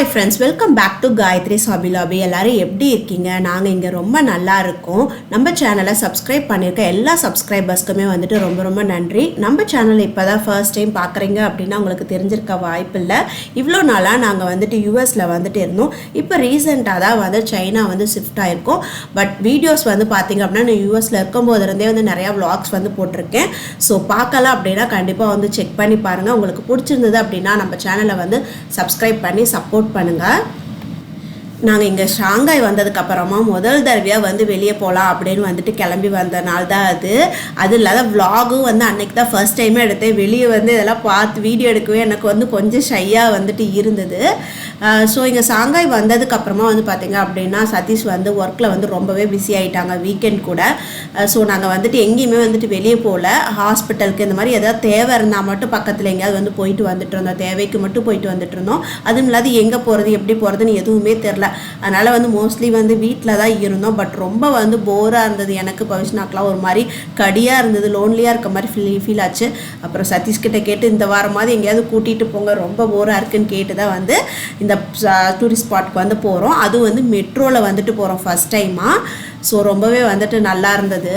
Hi friends welcome back to Gayathri சாபி லாபி எல்லோரும் எப்படி இருக்கீங்க? நாங்கள் இங்கே ரொம்ப நல்லா இருக்கோம். நம்ம சேனலை சப்ஸ்கிரைப் பண்ணியிருக்க எல்லா சப்ஸ்கிரைபர்ஸ்க்குமே வந்துட்டு ரொம்ப ரொம்ப நன்றி. நம்ம சேனல் இப்போ தான் ஃபர்ஸ்ட் டைம் பார்க்குறீங்க அப்படின்னா உங்களுக்கு தெரிஞ்சிருக்க வாய்ப்பு இல்லை. இவ்வளோ நாளாக நாங்கள் வந்துட்டு யூஎஸில் வந்துட்டு இருந்தோம். இப்போ ரீசெண்டாக தான் வந்து சைனா வந்து ஷிஃப்ட் ஆகிருக்கோம் பட் வீடியோஸ் வந்து பார்த்தீங்க அப்படின்னா நான் யூஎஸில் இருக்கும்போது இருந்தே வந்து நிறையா vlogs வந்து போட்டிருக்கேன். ஸோ பார்க்கலாம் அப்படின்னா கண்டிப்பாக வந்து செக் பண்ணி பாருங்கள் உங்களுக்கு பிடிச்சிருந்தது அப்படின்னா நம்ம சேனலை வந்து சப்ஸ்கிரைப் பண்ணி சப்போர்ட் பண்ணுங்கள் நாங்கள் இங்கே ஷாங்காய் வந்ததுக்கப்புறமா முதல் தடவையாக வந்து வெளியே போகலாம் அப்படின்னு வந்துட்டு கிளம்பி வந்த நாள் தான் அது. அது இல்லாத விலாகும் வந்து அன்னைக்கு தான் ஃபர்ஸ்ட் டைமே எடுத்தேன். வெளியே வந்து இதெல்லாம் பார்த்து வீடியோ எடுக்கவே எனக்கு வந்து கொஞ்சம் ஷையாக வந்துட்டு இருந்தது. ஸோ இங்கே ஷாங்காய் வந்ததுக்கப்புறமா வந்து பார்த்திங்க அப்படின்னா சதீஷ் வந்து ஒர்க்கில் வந்து ரொம்பவே பிஸி ஆகிட்டாங்க வீக்கெண்ட் கூட. ஸோ நாங்கள் வந்துட்டு எங்கேயுமே வந்துட்டு வெளியே போகல ஹாஸ்பிட்டலுக்கு இந்த மாதிரி ஏதாவது தேவை இருந்தால் மட்டும் பக்கத்தில் எங்கேயாவது வந்து போயிட்டு வந்துட்டு இருந்தோம். தேவைக்கு மட்டும் போயிட்டு வந்துட்டு இருந்தோம். அதுவும் இல்லாத எங்கே போகிறது எப்படி போகிறதுன்னு எதுவுமே தெரில அதனால் வந்து மோஸ்ட்லி வந்து வீட்டில் தான் இருந்தோம். பட் ரொம்ப வந்து போராக இருந்தது. எனக்கு பவிஷ்னாக்கெலாம் ஒரு மாதிரி கடியாக இருந்தது. லோன்லியாக இருக்க மாதிரி ஃபீல் ஃபீல் ஆச்சு. அப்புறம் சதீஷ்கிட்ட கேட்டு இந்த வாரமாவது எங்கேயாவது கூட்டிகிட்டு போங்க. ரொம்ப போராக இருக்குன்னு கேட்டு தான் வந்து இந்த டூரிஸ்ட் ஸ்பாட்க்கு வந்து போகிறோம் அதுவும் வந்து மெட்ரோவில் வந்துட்டு போகிறோம் ஃபஸ்ட் டைமாக ஸோ ரொம்பவே வந்துட்டு நல்லா இருந்தது.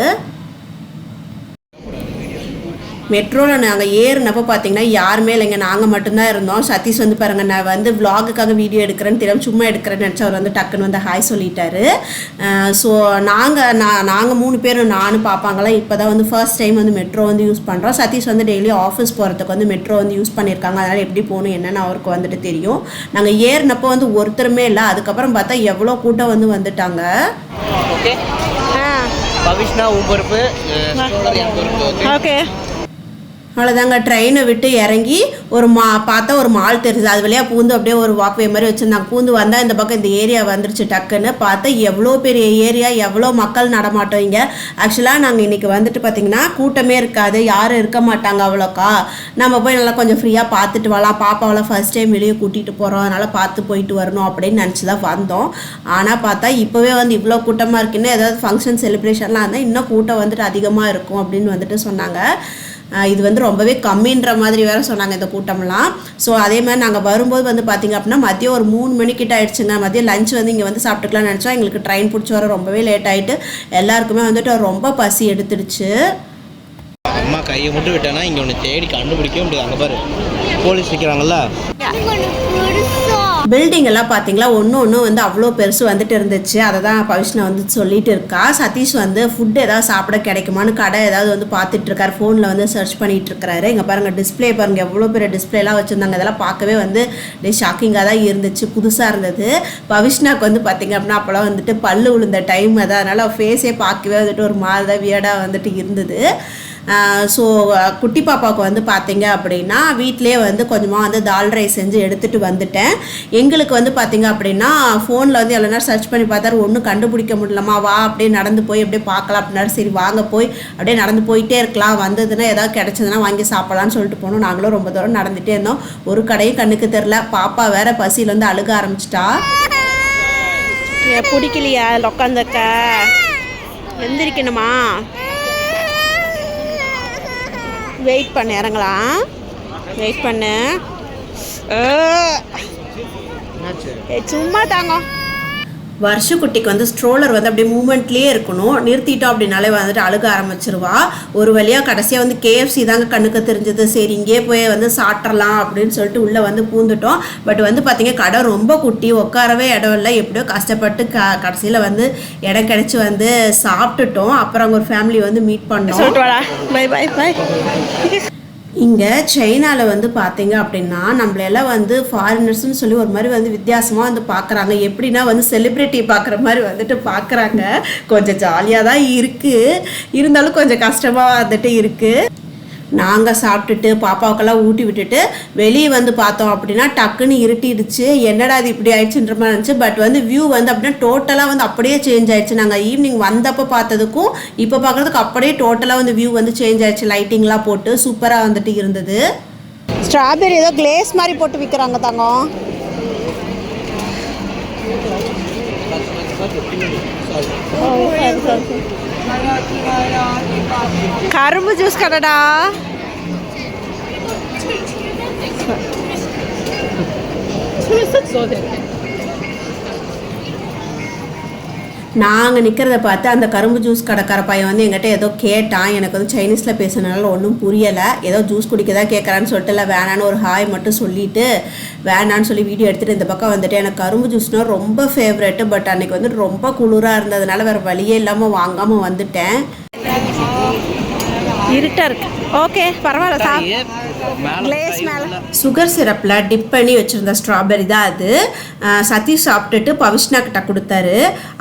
மெட்ரோவில் நாங்கள் ஏறினப்போ பார்த்தீங்கன்னா யாருமே இல்லைங்க. நாங்கள் மட்டும்தான் இருந்தோம். சதீஷ் வந்து பாருங்கள் நான் வந்து vlog-க்காக வீடியோ எடுக்கிறேன்னு தெரியாம சும்மா எடுக்கிறேன்னு நினச்சா அவர் வந்து டக்குன்னு வந்து ஹாய் சொல்லிட்டாரு. ஸோ நாங்கள் நான் நாங்கள் மூணு பேரும் நானும் பார்ப்பாங்களாம் இப்போ தான் வந்து ஃபர்ஸ்ட் டைம் வந்து மெட்ரோ வந்து யூஸ் பண்ணுறோம் சதீஷ் வந்து டெய்லி ஆஃபீஸ் போகிறதுக்கு வந்து மெட்ரோ வந்து யூஸ் பண்ணியிருக்காங்க. அதனால் எப்படி போகணும் என்னென்னு அவருக்கு வந்துட்டு தெரியும். நாங்கள் ஏறினப்போ வந்து ஒருத்தருமே இல்லை. அதுக்கப்புறம் பார்த்தா எவ்வளோ கூட்டம் வந்து வந்துட்டாங்க. ஓகே பவிஷ்னா உன் பொறுப்பு. ஓகே அவ்வளோதாங்க ட்ரெயினை விட்டு இறங்கி ஒரு மா பார்த்தா ஒரு மால் தெரிஞ்சு அது வழியாக பூந்து அப்படியே ஒரு வாக்வே மாதிரி வச்சுருந்தாங்க. பூந்து வந்தால் இந்த பக்கம் இந்த ஏரியா வந்துருச்சு டக்குன்னு. பார்த்தா எவ்வளோ பெரிய ஏரியா எவ்வளோ மக்கள் நடமாட்டோம் இங்கே. ஆக்சுவலாக நாங்கள் இன்றைக்கி வந்துட்டு பார்த்திங்கன்னா கூட்டமே இருக்காது. யாரும் இருக்க மாட்டாங்க அவ்வளோக்கா. நம்ம போய் நல்லா கொஞ்சம் ஃப்ரீயாக பார்த்துட்டு வரலாம். பாப்பாவெல்லாம் ஃபர்ஸ்ட் டைம் வெளியே கூட்டிகிட்டு போகிறோம் அதனால் பார்த்து போயிட்டு வரணும் அப்படின்னு நினச்சி தான் வந்தோம். ஆனால் பார்த்தா இப்போவே வந்து இவ்வளோ கூட்டமாக இருக்குன்னு ஏதாவது ஃபங்க்ஷன் செலிப்ரேஷன்லாம் இருந்தால் இன்னும் கூட்டம் வந்துட்டு அதிகமாக இருக்கும் அப்படின்னு வந்துட்டு சொன்னாங்க. இது வந்து ரொம்பவே கம்மின்ற மாதிரி வேற சொன்னாங்க இந்த கூட்டம்லாம். ஸோ அதே மாதிரி நாங்கள் வரும்போது வந்து பார்த்தீங்க அப்படின்னா மதியம் ஒரு மூணு மணிக்கிட்ட ஆயிடுச்சுங்க. மதியம் லஞ்ச் வந்து இங்கே வந்து சாப்பிட்டுக்கலாம்னு நினச்சோம். எங்களுக்கு ட்ரெயின் பிடிச்சி வர ரொம்பவே லேட் ஆகிட்டு எல்லாருக்குமே வந்துட்டு ரொம்ப பசி எடுத்துடுச்சு. அம்மா கையை மட்டும் விட்டானா? இங்கே ஒன்று தேடி கண்டுபிடிக்கவே முடியாது. அங்கே பாரு. போலீஸ் நிற்கிறாங்கல்ல பில்டிங் எல்லாம் பார்த்தீங்களா ஒன்று ஒன்று வந்து அவ்வளோ பெருசு வந்துட்டு இருந்துச்சு. அதை தான் பவிஷ்ணா வந்து சொல்லிட்டு இருக்கா. சதீஷ் வந்து ஃபுட் ஏதாவது சாப்பிட கிடைக்குமான்னு கடை ஏதாவது வந்து பார்த்துட்டு இருக்காரு. ஃபோனில் வந்து சர்ச் பண்ணிட்டு இருக்காரு இங்கே பாருங்க டிஸ்ப்ளே பாருங்க எவ்வளோ பெரிய டிஸ்ப்ளேலாம் வச்சுருந்தாங்க. இதெல்லாம் பார்க்கவே வந்து ஷாக்கிங்காக தான் இருந்துச்சு புதுசாக இருந்தது. பவிஷ்ணாக்கு வந்து பார்த்தீங்க அப்படின்னா அப்போலாம் வந்துட்டு பல்லு விழுந்த டைம் அதான் அதனால் ஃபேஸே பார்க்கவே வந்துட்டு ஒரு மாதிரி தான் வியர்டாக வந்துட்டு இருந்தது. ஸோ குட்டி பாப்பாவுக்கு வந்து பார்த்தீங்க அப்படின்னா வீட்டிலே வந்து கொஞ்சமாக வந்து தால் ரைஸ் செஞ்சு எடுத்துகிட்டு வந்துட்டேன். எங்களுக்கு வந்து பார்த்தீங்க அப்படின்னா ஃபோனில் வந்து எவ்வளோ நேரம் சர்ச் பண்ணி பார்த்தாரு ஒன்றும் கண்டுபிடிக்க முடியலமா வா அப்படியே நடந்து போய் அப்படியே பார்க்கலாம் அப்படின்னாரு சரி வாங்க போய் அப்படியே நடந்து போயிட்டே இருக்கலாம். வந்ததுன்னா ஏதாவது கிடைச்சதுன்னா வாங்கி சாப்பிடலாம்னு சொல்லிட்டு போனோம். நாங்களும் ரொம்ப தூரம் நடந்துகிட்டே இருந்தோம். ஒரு கடையும் கண்ணுக்கு தெரில பாப்பா வேற பசியில் வந்து அழுக ஆரம்பிச்சிட்டா. பிடிக்கலையா? உட்காந்துருக்க எந்திரிக்கணுமா? வெயிட் பண்ணு இறங்கலாம். வெயிட் பண்ணு. சும்மா தாங்க. வருஷக்குட்டிக்கு வந்து ஸ்ட்ரோலர் வந்து அப்படியே மூமெண்ட்லேயே இருக்கணும். நிறுத்திட்டோம் அப்படின்னாலே வந்துட்டு அழுக ஆரம்பிச்சிருவா. ஒரு வழியாக கடைசியாக வந்து கேஎஃப்சி தாங்க கண்ணுக்கு தெரிஞ்சது. சரி இங்கேயே போய் வந்து சாப்பிட்றலாம் அப்படின்னு சொல்லிட்டு உள்ளே வந்து பூந்துட்டோம். பட் வந்து பார்த்திங்க கடை ரொம்ப குட்டி. உட்காரவே இடம் இல்லை. எப்படியோ கஷ்டப்பட்டு க கடைசியில் வந்து இடம் கிடச்சி வந்து சாப்பிட்டுட்டோம். அப்புறம் அங்கே ஒரு ஃபேமிலி வந்து மீட் பண்ணோம். இங்கே சைனாவில் வந்து பார்த்தீங்க அப்படின்னா நம்மளெல்லாம் வந்து ஃபாரினர்ஸ்னு சொல்லி ஒரு மாதிரி வந்து வித்தியாசமாக வந்து பார்க்குறாங்க எப்படின்னா வந்து செலிப்ரிட்டி பார்க்குற மாதிரி வந்துட்டு பார்க்குறாங்க கொஞ்சம் ஜாலியாக தான் இருக்குது இருந்தாலும் கொஞ்சம் கஷ்டமாக வந்துட்டு இருக்குது நாங்கள் சாப்பிட்டுட்டு பாப்பாவுக்கெல்லாம் ஊட்டி விட்டுட்டு வெளியே வந்து பார்த்தோம் அப்படின்னா டக்குன்னு இருட்டிடுச்சு. என்னடா இது இப்படி ஆயிடுச்சுன்ற மாதிரி இருந்துச்சு. பட் வந்து வியூ வந்து அப்படின்னா டோட்டலாக வந்து அப்படியே சேஞ்ச் ஆயிடுச்சு. நாங்கள் ஈவினிங் வந்தப்போ பார்த்ததுக்கும் இப்போ பார்க்குறதுக்கு அப்படியே டோட்டலாக வந்து வியூ வந்து சேஞ்ச் ஆயிடுச்சு. லைட்டிங்லாம் போட்டு சூப்பராக வந்துட்டு இருந்தது. ஸ்ட்ராபெரி ஏதோ கிளேஸ் மாதிரி போட்டு விற்கிறாங்க தங்கம் கரும்பு ஜூஸ் கடைடா நாங்கள் நிற்கிறத பார்த்து அந்த கரும்பு ஜூஸ் கடைக்கார பையன் வந்து எங்கிட்ட ஏதோ கேட்டான். எனக்கு வந்து சைனீஸில் பேசுனதுனால ஒன்றும் புரியலை. ஏதோ ஜூஸ் குடிக்கதான் கேட்குறான்னு சொல்லிட்டு இல்லை வேணான்னு ஒரு ஹாய் மட்டும் சொல்லிட்டு வேணான்னு சொல்லி வீடியோ எடுத்துகிட்டு இந்த பக்கம் வந்துட்டு எனக்கு கரும்பு ஜூஸ்னால் ரொம்ப ஃபேவரெட்டு பட் அன்னைக்கு வந்து ரொம்ப குளிராக இருந்ததுனால வேறு வழியே இல்லாமல் வாங்காமல் வந்துட்டேன். இருட்டா இருக்கு. ஓகே பரவாயில்ல சாப் Glaze மேல. சுகர் சிரப்பில் டிப் பண்ணி வச்சுருந்த ஸ்ட்ராபெரி தான் அது. சதீஷ் சாப்பிட்டுட்டு பவிஷ்ணா கிட்ட கொடுத்தாரு.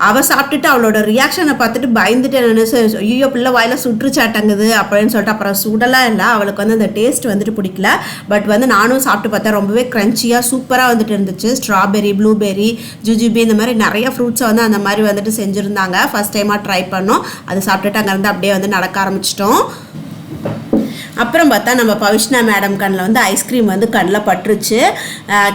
அவள் சாப்பிட்டுட்டு அவளோட ரியாக்ஷனை பார்த்துட்டு பயந்துட்டு நினைச்சு ஐயோ பிள்ளை வாயில சுற்றுச்சாட்டங்குது அப்படின்னு சொல்லிட்டு அப்புறம் சுடலாம் இல்லை. அவளுக்கு வந்து அந்த டேஸ்ட் வந்துட்டு பிடிக்கல. பட் வந்து நானும் சாப்பிட்டு பார்த்தேன். ரொம்பவே க்ரன்ச்சியாக சூப்பராக வந்துட்டு இருந்துச்சு. ஸ்ட்ராபெரி ப்ளூபெரி ஜுஜுபி இந்த மாதிரி நிறைய ஃப்ரூட்ஸை வந்து அந்த மாதிரி வந்துட்டு செஞ்சுருந்தாங்க. ஃபஸ்ட் டைமாக ட்ரை பண்ணோம். அது சாப்பிட்டுட்டு அங்கேருந்து அப்படியே வந்து நடக்க ஆரம்பிச்சிட்டோம். அப்புறம் பார்த்தா நம்ம பவிஷ்ணா மேடம் கண்ணில் வந்து ஐஸ்கிரீம் வந்து கண்ணில் பட்டுருச்சு.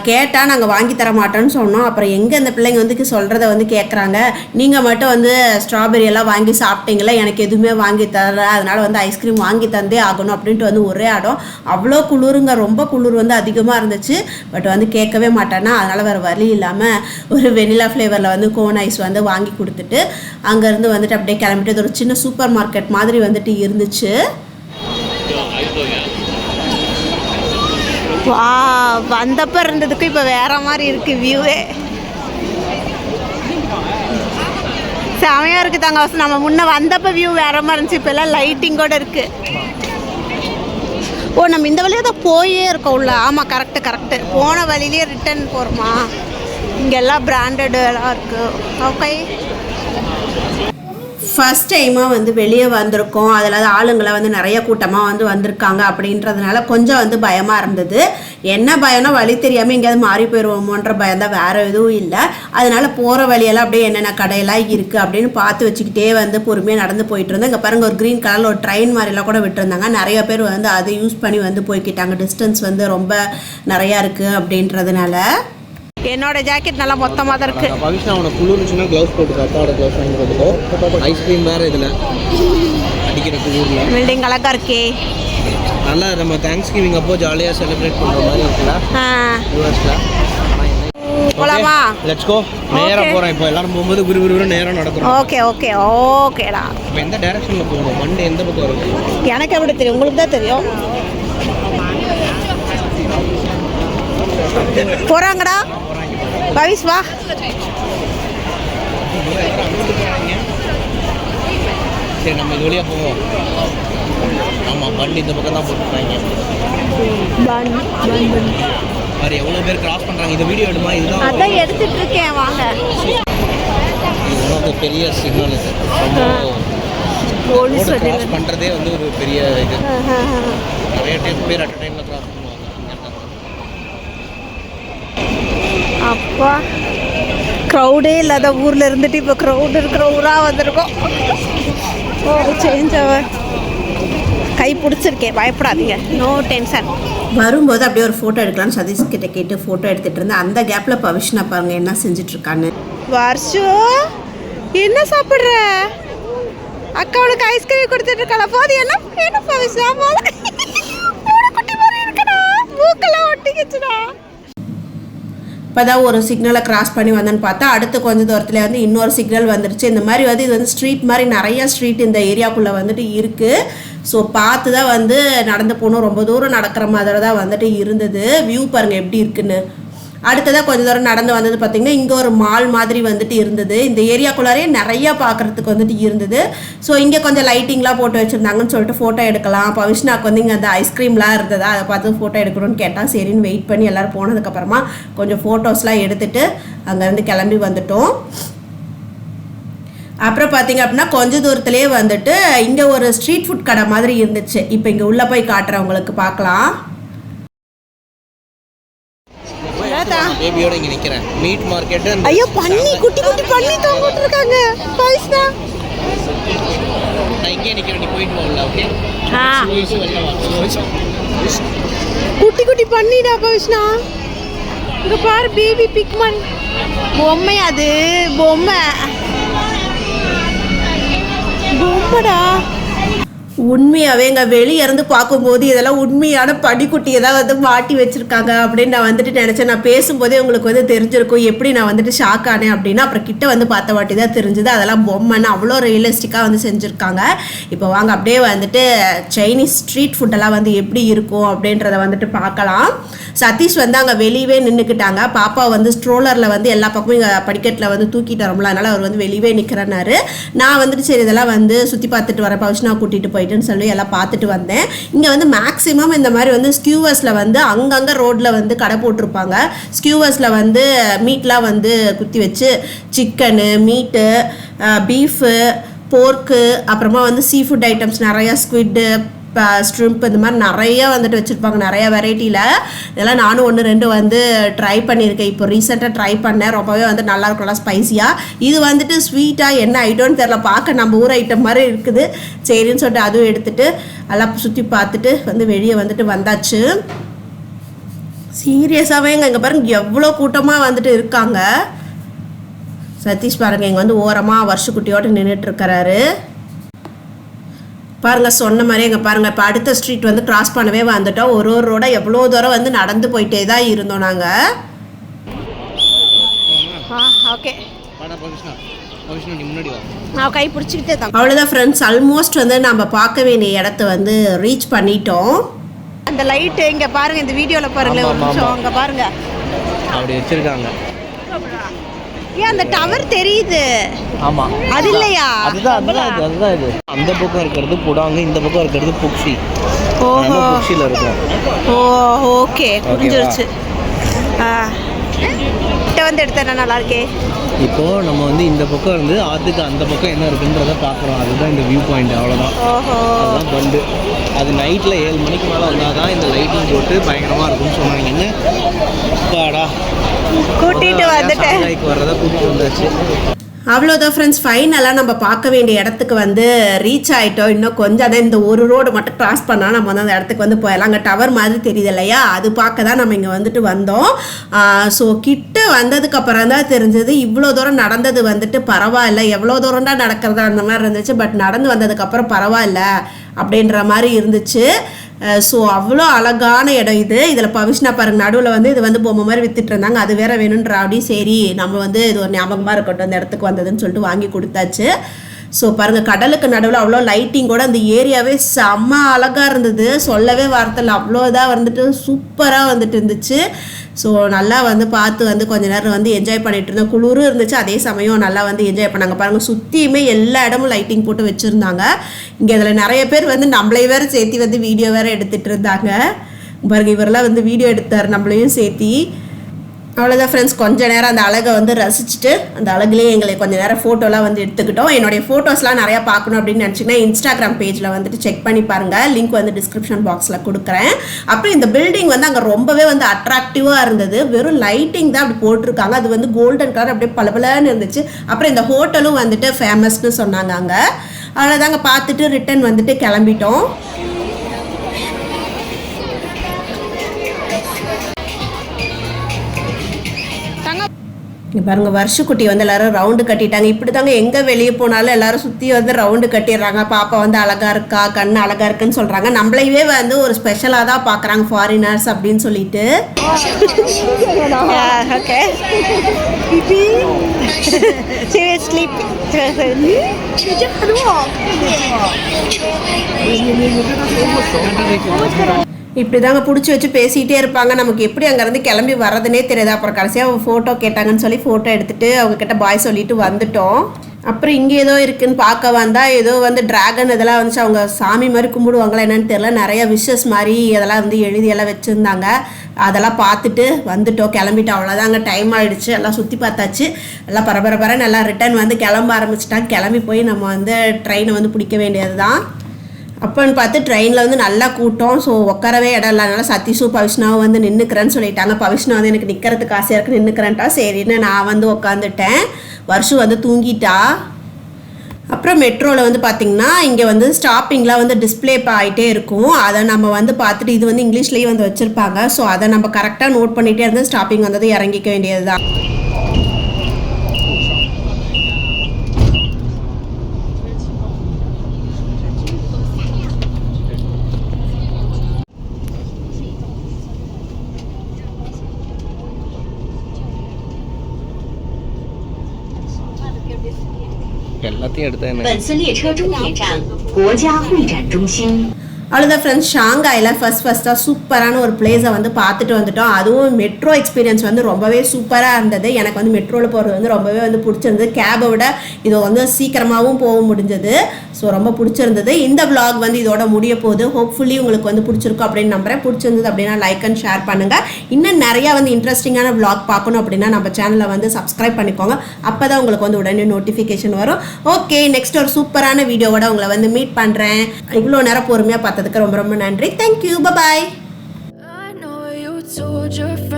கேட்டால் நாங்கள் வாங்கி தர மாட்டோம்னு சொன்னோம். அப்புறம் எங்கே அந்த பிள்ளைங்க வந்து சொல்கிறத வந்து கேட்குறாங்க நீங்கள் மட்டும் வந்து ஸ்ட்ராபெரி எல்லாம் வாங்கி சாப்பிட்டீங்களா? எனக்கு எதுவுமே வாங்கி தர அதனால் வந்து ஐஸ்கிரீம் வாங்கி தந்தே ஆகணும் அப்படின்ட்டு வந்து ஒரே ஆடம். அவ்வளோ குளிருங்க. ரொம்ப குளிர் வந்து அதிகமாக இருந்துச்சு. பட் வந்து கேட்கவே மாட்டேன்னா அதனால் வேறு வழி இல்லாமல் ஒரு வெனிலா ஃப்ளேவரில் வந்து கோன் ஐஸ் வந்து வாங்கி கொடுத்துட்டு அங்கேருந்து வந்துட்டு அப்படியே கிளம்பிட்டு ஒரு சின்ன சூப்பர் மார்க்கெட் மாதிரி வந்துட்டு இருந்துச்சு. வா வந்தப்ப இருந்ததுக்கு இப்போ வேற மாதிரி இருக்கு வியூவே செமையா இருக்கு தாங்க வசந்த். நம்ம முன்ன வந்தப்ப வியூ வேற மாதிரி இருந்துச்சு இப்போல்லாம் லைட்டிங்கோட இருக்கு. ஓ நம்ம இந்த வழியாக தான் போயே இருக்கோம் உள்ள. ஆமாம் கரெக்டு கரெக்டு போன வழியிலே ரிட்டர்ன் போகிறோமா இங்கெல்லாம் பிராண்டடு எல்லாம் இருக்கு. ஓகே ஃபஸ்ட் டைமாக வந்து வெளியே வந்திருக்கோம். அதில் ஆளுங்களை வந்து நிறைய கூட்டமாக வந்து வந்திருக்காங்க அப்படின்றதுனால கொஞ்சம் வந்து பயமாக இருந்தது. என்ன பயம்னா வழி தெரியாமல் எங்கேயாவது மாறி போயிடுவோமோன்ற பயம் தான் வேறு எதுவும் இல்லை. அதனால் போகிற வழியெல்லாம் அப்படியே என்னென்ன கடையெல்லாம் இருக்குது அப்படின்னு பார்த்து வச்சுக்கிட்டே வந்து பொறுமையாக நடந்து போயிட்டு இருந்தோம். இங்கே பாருங்கள் ஒரு க்ரீன் கலரில் ஒரு ட்ரெயின் மாதிரிலாம் கூட விட்டுருந்தாங்க. நிறைய பேர் வந்து அதை யூஸ் பண்ணி வந்து போய்க்கிட்டாங்க. டிஸ்டன்ஸ் வந்து ரொம்ப நிறையா இருக்குது அப்படின்றதுனால. என்னோட ஜாக்கெட் நல்லா மொத்தமாக தான் இருக்கு. பவிஷ்ணா உனக்கு குளிர்ச்சுன்னா க்ளவுஸ் போட்டுக்கோ அப்பாவோட க்ளவுஸ் வாங்கி போட்டுக்கோ. ஐஸ்கிரீம் வேறு இதில். அடிக்கிற குளிரில். பில்டிங் அழகா இருக்கே. நல்லா நம்ம தேங்க்ஸ் கிவிங் அப்போ ஜாலியாக செலிப்ரேட் பண்ணுற மாதிரி இருக்குல்ல? யூஎஸில் போலாமா? Let's go Okay. போகிறோம் இப்போ எல்லாரும் போகும்போது குரு குரு நேரம் நடக்கிறோம் ஓகே ஓகே ஓகேடா இப்போ எந்த டைரக்ஷனில் போகணும்? மண்டே எந்த பக்கம் இருக்கு? எனக்கு எப்படி தெரியும்? உங்களுக்கு தான் தெரியும். போறாங்கடா. பவிஸ் வா சரி நம்ம இது வழியாக போவோம். ஆமாம் வண்டி இந்த பக்கம் தான் போட்டுருக்காங்க. வேறு எவ்வளோ பேர் கிராஸ் பண்ணுறாங்க இந்த வீடியோ எடுமா? இதுதான் அதான் எடுத்துட்டு இருக்கேன் வாங்க. இது பெரிய சிக்னல் இது. கிராஸ் பண்ணுறதே வந்து ஒரு பெரிய இது. நிறைய டைம் பேர் அட் டைமில் கிராஸ் அப்பா. க்ரௌடே இல்லாத ஊர்ல இருந்துட்டு இப்போ க்ரௌட் இருக்கிற ஊரா வந்திருக்கோம். ஓ சேஞ்ச் அவர் கை பிடிச்சிருக்கேன் பயப்படாதீங்க. நோ டென்ஷன் வரும்போது அப்படியே ஒரு ஃபோட்டோ எடுக்கலாம்னு சதீஷ் கிட்ட கேட்டு ஃபோட்டோ எடுத்துகிட்டு இருந்தேன். அந்த கேப்பில் பவிஷ்ணா பாருங்க என்ன செஞ்சுட்டு இருக்கான்னு வர்ஷு என்ன சாப்பிடுற? அக்கா உனக்கு ஐஸ்கிரீம் கொடுத்துட்டு இருக்கல. போது என்ன என்ன பவிஷா போல? மூக்கெல்லாம் ஒட்டிக்கிச்சுடா. இப்போ தான் ஒரு சிக்னலை கிராஸ் பண்ணி வந்தேன்னு பார்த்தா அடுத்து கொஞ்ச தூரத்தில் வந்து இன்னொரு சிக்னல் வந்துருச்சு. இந்த மாதிரி வந்து இது வந்து ஸ்ட்ரீட் மாதிரி நிறையா ஸ்ட்ரீட் இந்த ஏரியாக்குள்ளே வந்துட்டு இருக்குது ஸோ பார்த்து தான் வந்து நடந்து போகணும். ரொம்ப தூரம் நடக்கிற மாதிரி தான் வந்துட்டு இருந்தது. வியூ பாருங்கள் எப்படி இருக்குன்னு. அடுத்ததாக கொஞ்ச தூரம் நடந்து வந்தது பார்த்திங்கன்னா இங்கே ஒரு மால் மாதிரி வந்துட்டு இருந்தது. இந்த ஏரியாக்குள்ளாரே நிறையா பார்க்குறதுக்கு வந்துட்டு இருந்தது. ஸோ இங்கே கொஞ்சம் லைட்டிங்லாம் போட்டு வச்சுருந்தாங்கன்னு சொல்லிட்டு ஃபோட்டோ எடுக்கலாம். பவிஷ்னாக்கு வந்து இங்கே அந்த ஐஸ்கிரீம்லாம் இருந்ததா அதை பார்த்து ஃபோட்டோ எடுக்கணும்னு கேட்டால் சரின்னு வெயிட் பண்ணி எல்லோரும் போனதுக்கப்புறமா கொஞ்சம் ஃபோட்டோஸ்லாம் எடுத்துட்டு அங்கேருந்து கிளம்பி வந்துட்டோம். அப்புறம் பார்த்தீங்க அப்படின்னா கொஞ்ச தூரத்துலேயே வந்துட்டு இங்கே ஒரு ஸ்ட்ரீட் ஃபுட் கடை மாதிரி இருந்துச்சு. இப்போ இங்கே உள்ளே போய் காட்டுறவங்களுக்கு பார்க்கலாம். பேபியோட இங்கே நிற்கிறேன் மீட் மார்க்கெட்டு ஐயோ பண்ணி குட்டி குட்டி பண்ணி தொங்கிட்டு இருக்காங்க பவிஷ்ணா நான் இங்கே நிற்கிறேன் நீ போயிட்டு போகல ஓகே ஆ. குட்டி குட்டி பண்ணிடா பவிஷ்ணா. இங்க பாரு பேபி பிக்மன் பொம்மை அது பொம்மை. பொம்மைடா. உண்மையாகவே எங்க வெளியே இருந்து பார்க்கும்போது இதெல்லாம் உண்மையான படிக்குட்டியை தான் வந்து மாட்டி வச்சிருக்காங்க அப்படின்னு நான் வந்துட்டு நினச்சேன். நான் பேசும்போதே உங்களுக்கு வந்து தெரிஞ்சிருக்கும். எப்படி நான் வந்துட்டு ஷாக் ஆனேன் அப்படின்னா அப்புறம் கிட்ட வந்து பார்த்த வாட்டி தான் தெரிஞ்சுது. அதெல்லாம் பொம்மைன்னு அவ்வளோ ரியலிஸ்டிக்காக வந்து செஞ்சுருக்காங்க. இப்போ வாங்க அப்படியே வந்துட்டு சைனீஸ் ஸ்ட்ரீட் ஃபுட்டெல்லாம் வந்து எப்படி இருக்கும் அப்படின்றத வந்துட்டு பார்க்கலாம். சதீஷ் வந்து அங்கே வெளியவே நின்றுக்கிட்டாங்க பாப்பா வந்து ஸ்ட்ரோலரில் வந்து எல்லா பக்கமும் இங்கே படிக்கட்டில் வந்து தூக்கிட்டு வரோம்ல. அதனால் அவர் வந்து வெளியவே நிற்கிறனாரு நான் வந்துட்டு சரி இதெல்லாம் வந்து சுற்றி பார்த்துட்டு வரேன். நான் கூட்டிகிட்டு போயிட்டுன்னு சொல்லி எல்லாம் பார்த்துட்டு வந்தேன். இங்கே வந்து மேக்ஸிமம் இந்த மாதிரி வந்து ஸ்கியூவர்ஸில் வந்து அங்கங்கே ரோட்டில் வந்து கடை போட்டிருப்பாங்க. ஸ்கியூவர்ஸில் வந்து மீட்லாம் வந்து குத்தி வச்சு சிக்கனு மீட்டு பீஃபு போர்க்கு அப்புறமா வந்து சீ ஃபுட் ஐட்டம்ஸ் நிறையா ஸ்குவிட்டு ஸ்ட்ரிம்ப் இந்த மாதிரி நிறைய வந்துட்டு வச்சுருப்பாங்க நிறைய வெரைட்டியில் இதெல்லாம் நானும் ஒன்று ரெண்டு வந்து ட்ரை பண்ணியிருக்கேன். இப்போ ரீசெண்டாக ட்ரை பண்ணேன். ரொம்பவே வந்து நல்லா இருக்கும் நல்லா ஸ்பைசியாக இது வந்துட்டு ஸ்வீட்டாக என்ன? ஐட்டம்னு தெரில பார்க்க நம்ம ஊர் ஐட்டம் மாதிரி இருக்குது. சரின்னு சொல்லிட்டு அதுவும் எடுத்துட்டு எல்லாம் சுற்றி பார்த்துட்டு வந்து வெளியே வந்துட்டு வந்தாச்சு. சீரியஸாகவே இங்கே இங்கே பாருங்க எவ்வளோ கூட்டமாக வந்துட்டு இருக்காங்க. சதீஷ் பாருங்க இங்கே வந்து ஓரமாக வருஷக்குட்டியோடு நின்றுட்டு இருக்கிறாரு. பாருங்க சொன்ன மாதிரி எங்க பாருங்க இப்போ அடுத்த ஸ்ட்ரீட் வந்து கிராஸ் பண்ணவே வந்துட்டோம். ஒரு ஒரு ரோட எவ்வளோ தூரம் வந்து நடந்து போயிட்டே தான் இருந்தோம் நாங்கள் ஓகே நான் கை பிடிச்சிக்கிட்டே தான். அவ்வளோதான் ஃப்ரெண்ட்ஸ் ஆல்மோஸ்ட் வந்து நம்ம பார்க்க வேண்டிய இடத்த வந்து ரீச் பண்ணிட்டோம். அந்த லைட்டு இங்க பாருங்க இந்த வீடியோல பாருங்களேன் ஒரு நிமிஷம். அங்க பாருங்க. அப்படி வச்சிருக்காங்க. ஏன் அந்த டவர் தெரியுது. ஆமா. அது இல்லையா? அதுதான் அதுதான் இது அதுதான் இது. அந்த பக்கம் இருக்கிறது புடாங்க இந்த பக்கம் இருக்கிறது புக்ஷி ஓஹோ. புக்ஷில இருக்கோம். ஓ ஓகே புரிஞ்சிருச்சு. ஆ. வந்து எடுத்தா நல்லா இருக்கே இப்போ நம்ம வந்து இந்த பக்கம் இருந்து ஆத்துக்கு அந்த பக்கம் என்ன இருக்குன்றத பார்க்குறோம். அதுதான் இந்த வியூ பாயிண்ட் அவ்வளோதான் ஓஹோ. அதுதான் பண்டு அது நைட்டில் ஏழு மணிக்கு மேலே வந்தால் தான் இந்த லைட்டிங் போட்டு பயங்கரமாக இருக்கும்னு சொன்னாங்க. என்ன? பாடா கூட்டிட்டு வந்துட்டேன். வர்றதை கூட்டிட்டு வந்தாச்சு. அவ்வளோதான் ஃப்ரெண்ட்ஸ் ஃபைனலாக நம்ம பார்க்க வேண்டிய இடத்துக்கு வந்து ரீச் ஆகிட்டோம் இன்னும் கொஞ்சம் தான் இந்த ஒரு ரோடு மட்டும் கிராஸ் பண்ணால் நம்ம வந்து அந்த இடத்துக்கு வந்து போயிடலாம். அங்கே டவர் மாதிரி தெரியுது இல்லையா? அது பார்க்க தான் நம்ம இங்கே வந்துட்டு வந்தோம். ஸோ கிட்ட வந்ததுக்கப்புறம் தான் தெரிஞ்சது. இவ்வளோ தூரம் நடந்தது வந்துட்டு பரவாயில்ல. எவ்வளோ தூரம் தான் நடக்கிறதா அந்த மாதிரி இருந்துச்சு. பட் நடந்து வந்ததுக்கப்புறம் பரவாயில்ல அப்படின்ற மாதிரி இருந்துச்சு. ஸோ அவ்வளோ அழகான இடம் இது. இதில் பவிஷ்ணா பாருங்க நடுவில் வந்து இது வந்து பொம்மை மாதிரி வித்துட்டு இருந்தாங்க. அது வேற வேணுன்ற அப்படி சரி நம்ம வந்து இது ஒரு ஞாபகமாக இருக்கட்டும் இந்த இடத்துக்கு வந்ததுன்னு சொல்லிட்டு வாங்கி கொடுத்தாச்சு. ஸோ பாருங்கள் கடலுக்கு நடுவில் அவ்வளோ லைட்டிங்கோட அந்த ஏரியாவே செம்ம அழகாக இருந்தது. சொல்லவே வார்த்தையில் அவ்வளோ இதாக வந்துட்டு சூப்பராக வந்துட்டு இருந்துச்சு. ஸோ நல்லா வந்து பார்த்து வந்து கொஞ்ச நேரம் வந்து என்ஜாய் பண்ணிட்டு இருந்தோம். குளிரும் இருந்துச்சு. அதே சமயம் நல்லா வந்து என்ஜாய் பண்ணாங்க. பாருங்க சுற்றியுமே எல்லா இடமும் லைட்டிங் போட்டு வச்சுருந்தாங்க. இங்கே இதில் நிறைய பேர் வந்து நம்மளை வேறு சேர்த்து வந்து வீடியோ வேற எடுத்துகிட்டு இருந்தாங்க. பாருங்கள் இவரெல்லாம் வந்து வீடியோ எடுத்தார் நம்மளையும் சேர்த்தி. அவ்வளோதான் ஃப்ரெண்ட்ஸ் கொஞ்சம் நேரம் அந்த அழகை வந்து ரசிச்சுட்டு அந்த அழகுலேயே எங்களை கொஞ்ச நேரம் ஃபோட்டோலாம் வந்து எடுத்துக்கிட்டோம். என்னுடைய ஃபோட்டோஸ்லாம் நிறையா பார்க்கணும் அப்படின்னு நினச்சிங்கன்னா இன்ஸ்டாகிராம் பேஜில் வந்துட்டு செக் பண்ணி பாருங்கள் லிங்க் வந்து டிஸ்கிரிப்ஷன் பாக்ஸில் கொடுக்குறேன். அப்புறம் இந்த பில்டிங் வந்து அங்கே ரொம்பவே வந்து அட்ராக்டிவாக இருந்தது. வெறும் லைட்டிங் தான் அப்படி போட்டிருக்காங்க. அது வந்து கோல்டன் கலர் அப்படியே பளபளன்னு இருந்துச்சு. அப்புறம் இந்த ஹோட்டலும் வந்துட்டு ஃபேமஸ்னு சொன்னாங்க அங்கே. அவ்வளோதாங்க பார்த்துட்டு ரிட்டன் வந்துட்டு கிளம்பிட்டோம். இங்க பாருங்க வருஷக்குட்டி வந்து எல்லாரும் ரவுண்டு கட்டிட்டாங்க. இப்படி தாங்க எங்க வெளியே போனாலும் எல்லாரும் சுத்தி வந்து ரவுண்டு கட்டிடுறாங்க. பாப்பா வந்து அழகா இருக்கா கண்ணு அழகா இருக்குன்னு சொல்றாங்க. நம்மளையவே வந்து ஒரு ஸ்பெஷலா தான் பாக்குறாங்க ஃபாரினர்ஸ் அப்படின்னு சொல்லிட்டு. ஓகே இப்படி தாங்க பிடிச்சி வச்சு பேசிகிட்டே இருப்பாங்க. நமக்கு எப்படி அங்கேருந்து கிளம்பி வர்றதுனே தெரியாது. அப்புறம் கடைசியாக அவங்க ஃபோட்டோ கேட்டாங்கன்னு சொல்லி ஃபோட்டோ எடுத்துட்டு அவங்க கிட்ட பாய் சொல்லிட்டு வந்துட்டோம். அப்புறம் இங்கே ஏதோ இருக்குன்னு பார்க்க வந்தால் ஏதோ வந்து டிராகன் இதெல்லாம் வந்துச்சு. அவங்க சாமி மாதிரி கும்பிடுவாங்களா என்னன்னு தெரியல. நிறைய விஷஸ் மாதிரி அதெல்லாம் வந்து எழுதி எல்லாம் வச்சுருந்தாங்க. அதெல்லாம் பார்த்துட்டு வந்துட்டோம். கிளம்பிட்டோம். அவ்வளோதாங்க டைம் ஆகிடுச்சு எல்லாம் சுற்றி பார்த்தாச்சு. எல்லாம் பரபரப்பர நல்லா ரிட்டர்ன் வந்து கிளம்ப ஆரம்பிச்சிட்டாங்க. கிளம்பி போய் நம்ம வந்து ட்ரெயினை வந்து பிடிக்க வேண்டியது தான் அப்போன்னு பார்த்து ட்ரெயினில் வந்து நல்லா கூட்டம். ஸோ உட்காரவே இடம் இல்லாதனால சதீஷு பவிஷ்ணாவும் வந்து நின்றுக்கிறேன்னு சொல்லிட்டாங்க. பவிஷ்ணா வந்து எனக்கு நிற்கிறதுக்கு ஆசையாக இருக்கு. நின்றுக்கிறேன்ட்டா சரின்னு நான் வந்து உட்காந்துட்டேன் வருஷம் வந்து தூங்கிட்டா. அப்புறம் மெட்ரோவில் வந்து பார்த்திங்கன்னா இங்கே வந்து ஸ்டாப்பிங்லாம் வந்து டிஸ்ப்ளே ஆகிட்டே இருக்கும். அதை நம்ம வந்து பார்த்துட்டு இது வந்து இங்கிலீஷ்லேயே வந்து வச்சுருப்பாங்க. ஸோ அதை நம்ம கரெக்டாக நோட் பண்ணிகிட்டே இருந்து ஸ்டாப்பிங் வந்தது இறங்கிக்க வேண்டியது தான் எல்லாத்தையும் எடுத்தேன் என்ன 本次列车终点站国家会展中心。 அவ்வளோதான் ஃப்ரெண்ட்ஸ் ஷாங்காயில் ஃபஸ்ட் ஃபஸ்ட்டாக சூப்பரான ஒரு பிளேஸை வந்து பார்த்துட்டு வந்துட்டோம் அதுவும் மெட்ரோ எக்ஸ்பீரியன்ஸ் வந்து ரொம்பவே சூப்பராக இருந்தது எனக்கு வந்து மெட்ரோவில் போகிறது வந்து ரொம்பவே வந்து பிடிச்சிருந்தது கேபை விட இது வந்து சீக்கிரமாகவும் போக முடிஞ்சது ஸோ ரொம்ப பிடிச்சிருந்தது. இந்த விலாக் வந்து இதோட முடிய போகுது ஹோப்ஃபுல்லி உங்களுக்கு வந்து பிடிச்சிருக்கும் அப்படின்னு நம்புறேன். பிடிச்சிருந்தது அப்படின்னா லைக் அண்ட் ஷேர் பண்ணுங்கள் இன்னும் நிறையா வந்து இன்ட்ரெஸ்டிங்கான விலாக் பார்க்கணும் அப்படின்னா நம்ம சேனலை வந்து சப்ஸ்கிரைப் பண்ணிக்கோங்க. அப்போ தான் உங்களுக்கு வந்து உடனே நோட்டிஃபிகேஷன் வரும். ஓகே நெக்ஸ்ட் ஒரு சூப்பரான வீடியோவோட உங்களை வந்து மீட் பண்ணுறேன் இவ்வளோ நேரம் பொறுமையாக பார்த்ததுக்கு ரொம்ப ரொம்ப நன்றி. Thank you bye I know you told your friend